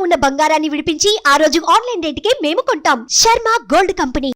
ఉన్న బంగారాన్ని విడిపించి ఆ రోజు ఆన్లైన్ రేటుకే మేము కొంటాం. Sharma gold company.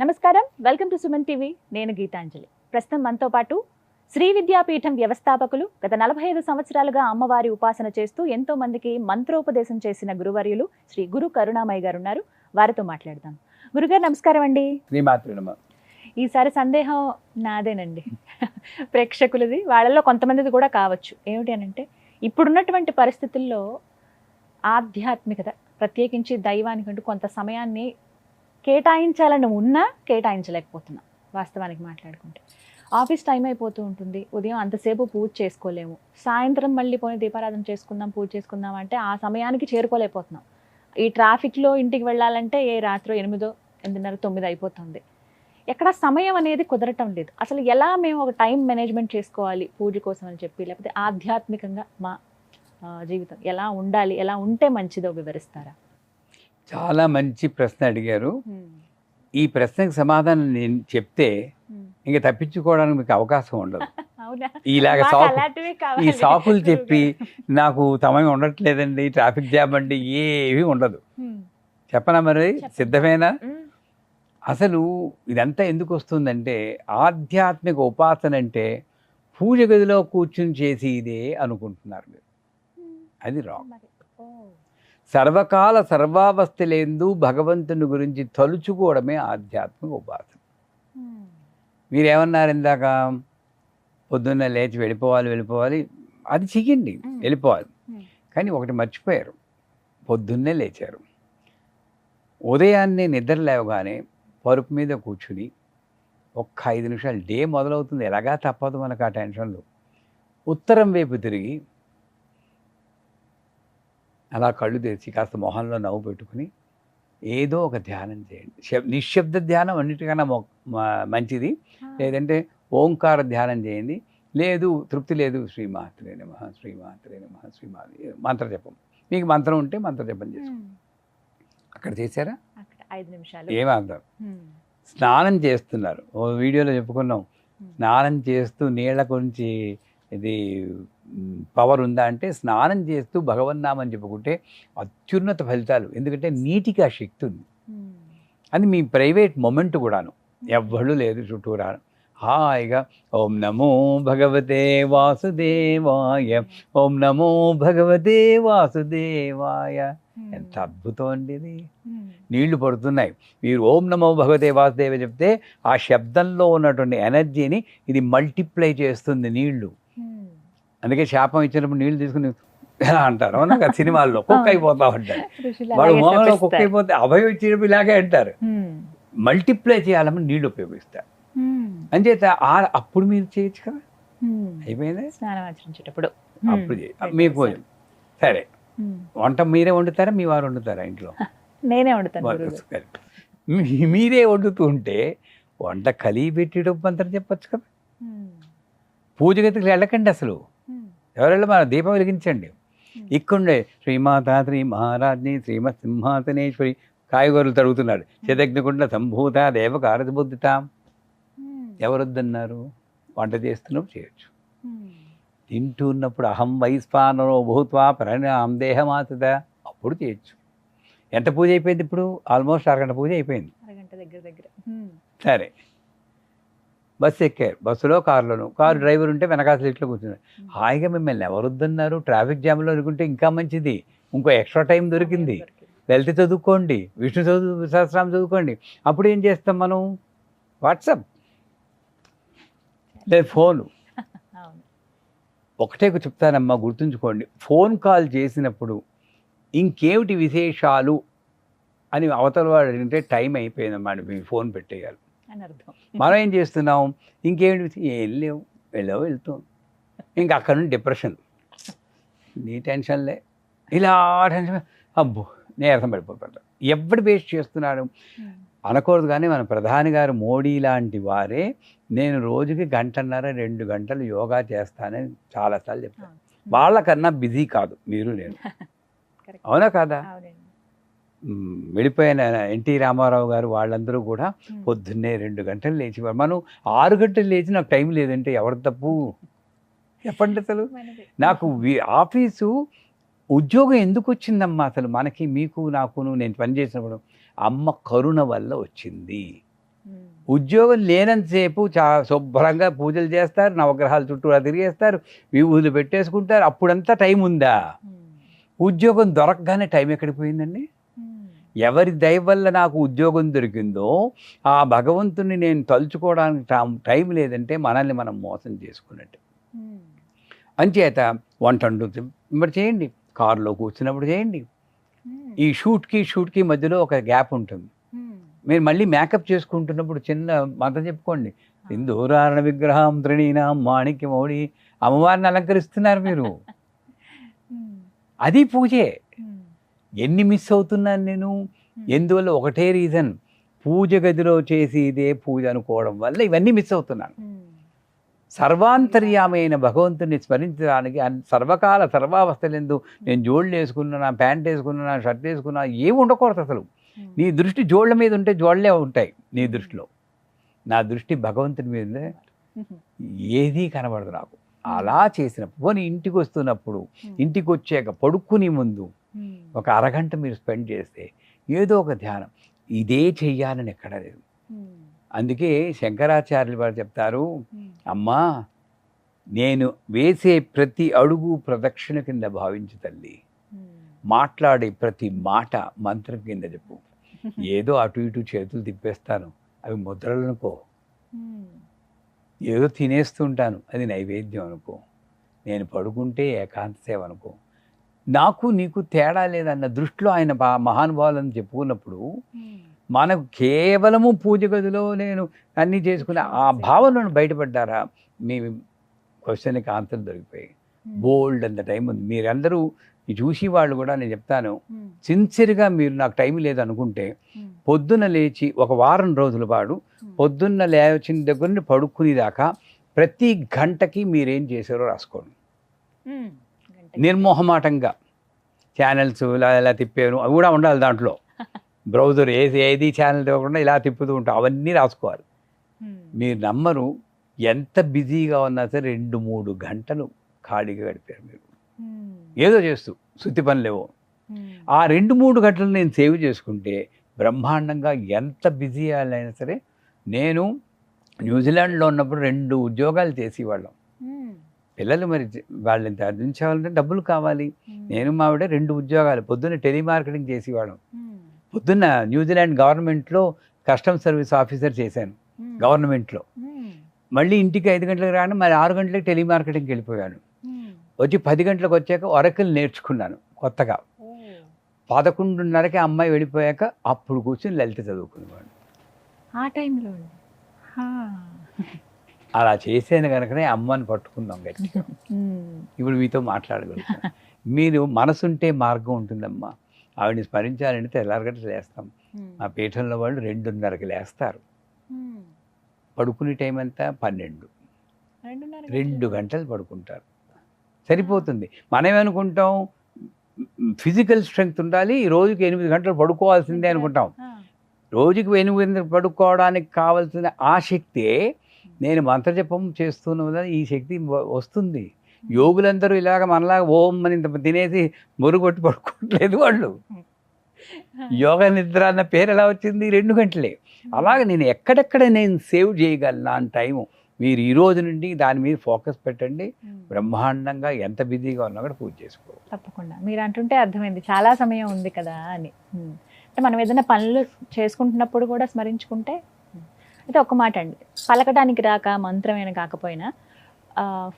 నమస్కారం. Welcome to Suman TV. నేను గీతాంజలి. ప్రస్తుతం మనతో పాటు శ్రీ విద్యాపీఠం వ్యవస్థాపకులు గత నలభై ఐదు సంవత్సరాలుగా అమ్మవారి ఉపాసన చేస్తూ ఎంతో మందికి మంత్రోపదేశం చేసిన గురువర్యులు శ్రీ గురు కరుణామయ్య గారు ఉన్నారు. వారితో మాట్లాడదాం. గురుగారు నమస్కారం అండి. ఈసారి సందేహం నాదేనండి. ప్రేక్షకులది వాళ్ళలో కొంతమందిది కూడా కావచ్చు. ఏమిటి అని అంటే ఇప్పుడున్నటువంటి పరిస్థితుల్లో ఆధ్యాత్మికత ప్రత్యేకించి దైవానికంటూ కొంత సమయాన్ని కేటాయించాలని ఉన్నా కేటాయించలేకపోతున్నాం వాస్తవానికి మాట్లాడుకుంటే. ఆఫీస్ టైం అయిపోతూ ఉంటుంది. ఉదయం అంతసేపు పూజ చేసుకోలేము. సాయంత్రం మళ్ళీ పోయి దీపారాధన చేసుకుందాం పూజ చేసుకుందాం అంటే ఆ సమయానికి చేరుకోలేకపోతున్నాం. ఈ ట్రాఫిక్లో ఇంటికి వెళ్ళాలంటే ఏ రాత్రి ఎనిమిదో ఎనిమిదిన్నర తొమ్మిది అయిపోతుంది. ఎక్కడ సమయం అనేది కుదరటం లేదు. అసలు ఎలా మేము ఒక టైం మేనేజ్మెంట్ చేసుకోవాలి పూజ కోసం అని చెప్పి లేకపోతే ఆధ్యాత్మికంగా మా జీవితం ఎలా ఉండాలి ఎలా ఉంటే మంచిదో వివరిస్తారా? చాలా మంచి ప్రశ్న అడిగారు. ఈ ప్రశ్నకు సమాధానం నేను చెప్తే ఇంకా తప్పించుకోవడానికి మీకు అవకాశం ఉండదు. ఇలాగ ఈ. సాకులు చెప్పి నాకు సమయం ఉండట్లేదండి ట్రాఫిక్ జామ్ అండి ఏవి ఉండదు. చెప్పనా మరి. సిద్ధమేనా? అసలు ఇదంతా ఎందుకు వస్తుందంటే ఆధ్యాత్మిక ఉపాసన అంటే పూజ గదిలో కూర్చుని చేసి ఇదే అనుకుంటున్నారు మీరు. అది రాంగ్. సర్వకాల సర్వావస్థలేందు భగవంతుని గురించి తలుచుకోవడమే ఆధ్యాత్మిక ఉపాసన. మీరేమన్నారు ఇందాక? పొద్దున్న లేచి వెళ్ళిపోవాలి వెళ్ళిపోవాలి. అది చెయ్యండి. వెళ్ళిపోవాలి. కానీ ఒకటి మర్చిపోయారు. పొద్దున్నే లేచారు. ఉదయాన్నే నిద్ర లేవగానే పరుపు మీద కూర్చుని ఒక్క ఐదు నిమిషాలు డే మొదలవుతుంది. ఎలాగా తప్పదు మనకు ఆ టెన్షన్లు. ఉత్తరం వైపు తిరిగి అలా కళ్ళు తెరిచి కాస్త మొహంలో నవ్వు పెట్టుకుని ఏదో ఒక ధ్యానం చేయండి. శబ్ నిశ్శబ్ద ధ్యానం అన్నిటికన్నా మంచిది. లేదంటే ఓంకార ధ్యానం చేయండి. లేదు తృప్తి లేదు శ్రీమాత్రే నమ శ్రీమాత్రే నమ శ్రీమాత్రే మంత్ర జపం. మీకు మంత్రం ఉంటే మంత్ర జపం చేసుకోండి. అక్కడ చేశారా? ఐదు నిమిషాలు. స్నానం చేస్తున్నారు. ఓ వీడియోలో చెప్పుకున్నాం. స్నానం చేస్తూ నీళ్ళ గురించి ఇది పవర్ ఉందా అంటే స్నానం చేస్తూ భగవన్నామని చెప్పుకుంటే అత్యున్నత ఫలితాలు. ఎందుకంటే నీటికి ఆ శక్తి ఉంది. అది మీ ప్రైవేట్ మొమెంట్ కూడాను. ఎవ్వళ్ళు లేదు చుట్టూరా. హాయిగా. ఓం నమో భగవతే వాసుదేవాయ. ఓం నమో భగవతే వాసుదేవాయ. ఎంత అద్భుతం అండి ఇది. నీళ్ళు పడుతున్నాయి. మీరు ఓం నమో భగవతే వాసుదేవ చెప్తే ఆ శబ్దంలో ఉన్నటువంటి ఎనర్జీని ఇది మల్టిప్లై చేస్తుంది నీళ్ళు. అందుకే శాపం ఇచ్చినప్పుడు నీళ్ళు తీసుకుని ఎలా అంటారు కదా సినిమాల్లో కుక్క అయిపోతా ఉంటారు. అలాగే మోహంలో కుక్క. అయిపోతే అభయం ఇచ్చినప్పుడు ఇలాగే అంటారు. మల్టిప్లై చేయాలని నీళ్ళు ఉపయోగిస్తారు. అంచేత ఆ- అప్పుడు మీరు చేయొచ్చు కదా. అయిపోయింది? స్నానం ఆచరించేటప్పుడు. అప్పుడు మీకు భోజనం. సరే. వంట మీరే వండుతారా? మీ వారు వండుతారా ఇంట్లో? నేనే వండుతాను. మీ- మీరే వండుతూ ఉంటే వంట కలిగి పెట్టేటప్పుడు మంత్రం చెప్పొచ్చు కదా? పూజ గదికి వెళ్ళకండి అసలు. ఎవరెళ్ళి మన దీపం వెలిగించండి. ఉమ్. ఇక్కడే శ్రీమాత శ్రీ మహారాజ్ని శ్రీమత్ సింహాసనేశ్వరి కాయగూరలు తరుగుతున్నాడు. శతజ్ఞకుండ సంభూత దేవకారత బుద్ధిత ఉమ్, ఎవరొద్దన్నారు? వంట చేస్తున్నప్పుడు చేయొచ్చు. తింటూ ఉన్నప్పుడు అహం వైస్పానరో భూత్వా పరిణాం దేహమాతద అప్పుడు చేయొచ్చు. ఎంత పూజ అయిపోయింది ఇప్పుడు? ఆల్మోస్ట్ అరగంట పూజ అయిపోయింది. దగ్గర దగ్గర. సరే. బస్సు ఎక్కారు. బస్సులో కారులోను. కారు డ్రైవర్ ఉంటే వెనకాల సీట్లో కూర్చున్నారు. హాయిగా మిమ్మల్ని ఎవరొద్దన్నారు? ట్రాఫిక్ జామ్లో అనుకుంటే ఇంకా మంచిది. ఇంకో ఎక్స్ట్రా టైం దొరికింది. వెళ్తే చదువుకోండి. విష్ణు చదువు సహస్రాం చదువుకోండి. అప్పుడు ఏం చేస్తాం మనం? వాట్సాప్. లేదు ఫోను. ఒకటే చెప్తానమ్మా గుర్తుంచుకోండి. ఫోన్ కాల్ చేసినప్పుడు ఇంకేమిటి విశేషాలు అని అవతల వాడు అడిగితే టైం అయిపోయిందన్నమాట మీ ఫోన్ పెట్టేయాలి. మనం ఏం చేస్తున్నాం? ఇంకేమిటి ఏం లేవు. వెళ్ళావు వెళ్తాం. ఇంకా అక్కడ నుండి డిప్రెషన్. నీ టెన్షన్లే ఇలా టెన్షన్. అబ్బో నీరసం పడిపోతాడు ఎవడు వేస్ట్ చేస్తున్నాడు? అనకూడదు కానీ మన ప్రధాని గారు మోడీ లాంటి వారే నేను రోజుకి గంటన్నర రెండు గంటలు యోగా చేస్తానని చాలాసార్లు చెప్తాను. వాళ్ళకన్నా బిజీ కాదు మీరు నేను. అవునా కాదా? వెళ్ళిపోయిన ఎన్టీ రామారావు గారు వాళ్ళందరూ కూడా పొద్దున్నే రెండు గంటలు లేచేవారు. మనం ఆరు గంటలు లేచి నాకు టైం లేదంటే ఎవరి తప్పు? చెప్పండి అసలు. నాకు ఆఫీసు ఉద్యోగం ఎందుకు వచ్చిందమ్మా అసలు? మనకి మీకు నాకును నేను పనిచేసినప్పుడు అమ్మ కరుణ వల్ల వచ్చింది. ఉద్యోగం లేనంతసేపు చా శుభ్రంగా పూజలు చేస్తారు నవగ్రహాల చుట్టూ తిరిగేస్తారు విభూతులు పెట్టేసుకుంటారు అప్పుడంతా టైం ఉందా? ఉద్యోగం దొరకగానే టైం ఎక్కడికి పోయిందండి ఎవరి దయ వల్ల నాకు ఉద్యోగం దొరికిందో ఆ భగవంతుని నేను తలుచుకోవడానికి టా- టైం లేదంటే మనల్ని మనం మోసం చేసుకున్నట్టు. అంచేత వంట మరి చేయండి. కారులో కూర్చున్నప్పుడు చేయండి. ఈ షూట్కి షూట్కి మధ్యలో ఒక గ్యాప్ ఉంటుంది. మీరు మళ్ళీ మేకప్ చేసుకుంటున్నప్పుడు చిన్న మంత్రం చెప్పుకోండి. సింధూరారణ విగ్రహం త్రిణీనాం మాణిక్య మౌడి అమ్మవారిని అలంకరిస్తున్నారు మీరు. అది పూజే. ఎన్ని మిస్ అవుతున్నాను నేను? ఎందువల్ల ఒకటే రీజన్? పూజ గదిలో చేసి ఇదే పూజ అనుకోవడం వల్ల ఇవన్నీ మిస్ అవుతున్నాను. సర్వాంతర్యామైన భగవంతుని స్మరించడానికి సర్వకాల సర్వావస్థలందు నేను జోళ్ళు వేసుకున్నా ప్యాంట్ వేసుకున్నా షర్ట్ వేసుకున్నా ఏమి ఉండకూడదు అసలు. నీ దృష్టి జోళ్ళ మీద ఉంటే జోళ్ళే ఉంటాయి నీ దృష్టిలో. నా దృష్టి భగవంతుని మీద ఏదీ కనబడదు నాకు. అలా చేసినప్పుడు పోనీ ఇంటికి వస్తున్నప్పుడు ఇంటికి వచ్చాక పడుకుని ముందు ఒక అరగంట మీరు స్పెండ్ చేస్తే ఏదో ఒక ధ్యానం. ఇదే చెయ్యాలని ఎక్కడ లేదు. అందుకే శంకరాచార్యులు వారు చెప్తారు అమ్మా నేను వేసే ప్రతి అడుగు ప్రదక్షిణ కింద భావించు తల్లి. మాట్లాడే ప్రతి మాట మంత్రం కింద చెప్పు. ఏదో అటు ఇటు చేతులు తిప్పేస్తాను. అవి ముద్రలు అనుకో. ఏదో తినేస్తుంటాను అది నైవేద్యం అనుకో. నేను పడుకుంటే ఏకాంత సేవ అనుకో. నాకు నీకు తేడా లేదన్న దృష్టిలో ఆయన మహానుభావులని చెప్పుకున్నప్పుడు మనకు కేవలము పూజ గదిలో నేను అన్నీ చేసుకునే ఆ భావనను బయటపడ్డారా? మీ క్వశ్చన్కి ఆన్సర్ దొరికిపోయి బోల్డ్ అంత టైం ఉంది. మీరందరూ ఈ చూసి వాళ్ళు కూడా నేను చెప్తాను. సిన్సియర్గా మీరు నాకు టైం లేదనుకుంటే పొద్దున్న లేచి ఒక వారం రోజుల పాటు పొద్దున్న లేచిన దగ్గర నుండి పడుకునేదాకా ప్రతి గంటకి మీరేం చేశారో రాసుకోండి. నిర్మోహమాటంగా. ఛానల్స్ ఇలా ఇలా తిప్పాను అవి కూడా ఉండాలి దాంట్లో. బ్రౌజర్ ఏది ఏది ఛానల్ తిప్పకుండా ఇలా తిప్పుతూ ఉంటాం. అవన్నీ రాసుకోవాలి. మీరు నమ్మరు ఎంత బిజీగా ఉన్నా సరే రెండు మూడు గంటలు ఖాళీగా గడిపారు మీరు. ఏదో చేస్తూ శుద్ధి పనులేవో. ఆ రెండు మూడు గంటలు నేను సేవ్ చేసుకుంటే బ్రహ్మాండంగా ఎంత బిజీ అయినా సరే నేను న్యూజిలాండ్లో ఉన్నప్పుడు రెండు ఉద్యోగాలు చేసేవాళ్ళం. పిల్లలు మరి వాళ్ళని చదివించాలంటే డబ్బులు కావాలి. నేను మావిడ రెండు ఉద్యోగాలు పొద్దున్న టెలిమార్కెటింగ్ చేసేవాళ్ళం. పొద్దున్న న్యూజిలాండ్ గవర్నమెంట్లో కస్టమ్ సర్వీస్ ఆఫీసర్ చేశాను గవర్నమెంట్లో. మళ్ళీ ఇంటికి ఐదు గంటలకు రాను మరి ఆరు గంటలకు టెలిమార్కెటింగ్కి వెళ్ళిపోయాను. వచ్చి పది గంటలకు వచ్చాక ఒరకలు నేర్చుకున్నాను కొత్తగా. పదకొండున్నరకి అమ్మాయి వెళ్ళిపోయాక అప్పుడు కూర్చొని లలిత చదువుకునేవాడు ఆ టైంలో అలా చేసాను కనుకనే అమ్మని పట్టుకుందాం గట్టిగా. ఇప్పుడు మీతో మాట్లాడగలుగుతాం మీరు మనసుంటే మార్గం ఉంటుందమ్మా. ఆవిడని స్మరించాలంటే తెల్లారగట్ట లేస్తాం. మా పీఠంలో వాళ్ళు రెండున్నరకి లేస్తారు. పడుకునే టైం అంతా పన్నెండు. రెండు గంటలు పడుకుంటారు. సరిపోతుంది. మనం ఏమనుకుంటాం ఫిజికల్ స్ట్రెంగ్త్ ఉండాలి ఈ రోజుకి ఎనిమిది గంటలు పడుకోవాల్సిందే అనుకుంటాం. రోజుకి ఎనిమిది గంటలు పడుకోవడానికి కావాల్సిన ఆ శక్తే నేను మంత్రజపం చేస్తున్న ఈ శక్తి వస్తుంది. యోగులందరూ ఇలాగ మనలాగా ఓం అని ఇంత తినేసి మురుగొట్టి పడుకోవట్లేదు వాళ్ళు. యోగ నిద్ర అన్న పేరు ఎలా వచ్చింది? రెండు గంటలే. అలాగే నేను ఎక్కడెక్కడ నేను సేవ్ చేయగలను అని టైము. మీరు ఈ రోజు నుండి దాని మీద ఫోకస్ పెట్టండి. బ్రహ్మాండంగా ఎంత బిజీగా ఉన్నా కూడా పూజ చేసుకో తప్పకుండా. మీరు అంటుంటే అర్థమైంది. చాలా సమయం ఉంది కదా అని. అంటే మనం ఏదైనా పనులు చేసుకుంటున్నప్పుడు కూడా స్మరించుకుంటే. అయితే ఒక మాట అండి. పలకడానికి రాక మంత్రమైన కాకపోయినా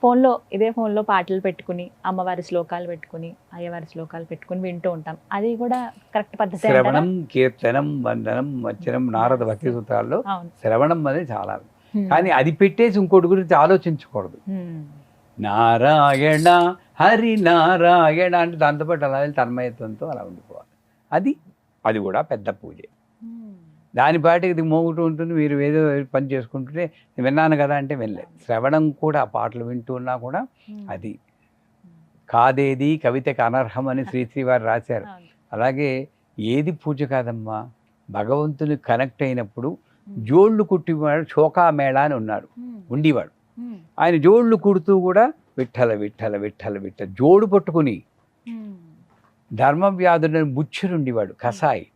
ఫోన్లో ఇదే ఫోన్లో పాటలు పెట్టుకుని అమ్మవారి శ్లోకాలు పెట్టుకుని అయ్యవారి శ్లోకాలు పెట్టుకుని వింటూ ఉంటాం అది కూడా కరెక్ట్ పద్ధతి? శ్రవణం కీర్తనం వందనం వచనం నారద భక్తి సూత్రాల్లో శ్రవణం అనేది చాలా. కానీ అది పెట్టేసి ఇంకోటి గురించి ఆలోచించకూడదు. నారాయణ హరి నారాయణ అంటే దాంతోపాటు అలా తన్మయత్వంతో అలా ఉండిపోవాలి అది అది కూడా పెద్ద పూజే. దాని పాటికి ఇది మోగుతూ ఉంటుంది మీరు ఏదో పని చేసుకుంటుంటే నేను విన్నాను కదా అంటే వినలేదు శ్రవణం కూడా పాటలు వింటూ ఉన్నా కూడా. అది కాదేది కవితకి అనర్హం అని శ్రీశ్రీ వారు రాశారు. అలాగే ఏది పూజ కాదమ్మా భగవంతుని కనెక్ట్ అయినప్పుడు. జోళ్ళు కుట్టివాడు చోకా మేళ అని ఉన్నాడు. ఉండేవాడు. ఆయన జోళ్ళు కుడుతూ కూడా విఠల విఠల విఠల విఠల జోడు పట్టుకుని ధర్మవ్యాధులను బుచ్చురుండివాడు కసాయి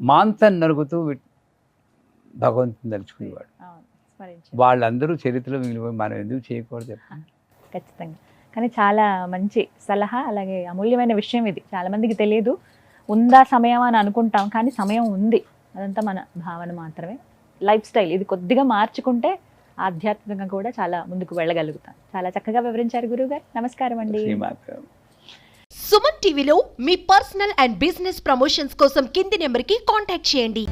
మాంతం నరుగుతూ భగవంతుని తలుచుకునేవాడు. వాళ్ళందరూ చరిత్రలో మిగిలిపోయి మనం ఎందుకు చేయకూడదు? ఖచ్చితంగా. కానీ చాలా మంచి సలహా అలాగే అమూల్యమైన విషయం ఇది. చాలా మందికి తెలియదు ఉందా సమయం అని అనుకుంటాం కానీ సమయం ఉంది. అదంతా మన భావన మాత్రమే. లైఫ్ స్టైల్ ఇది కొద్దిగా మార్చుకుంటే ఆధ్యాత్మికంగా కూడా చాలా ముందుకు వెళ్ళగలుగుతాం. చాలా చక్కగా వివరించారు గురుగారు నమస్కారం అండి. సుమన్ టీవీలో మీ పర్సనల్ అండ్ బిజినెస్ ప్రమోషన్స్ కోసం కింది నెంబర్కి కాంటాక్ట్ చేయండి.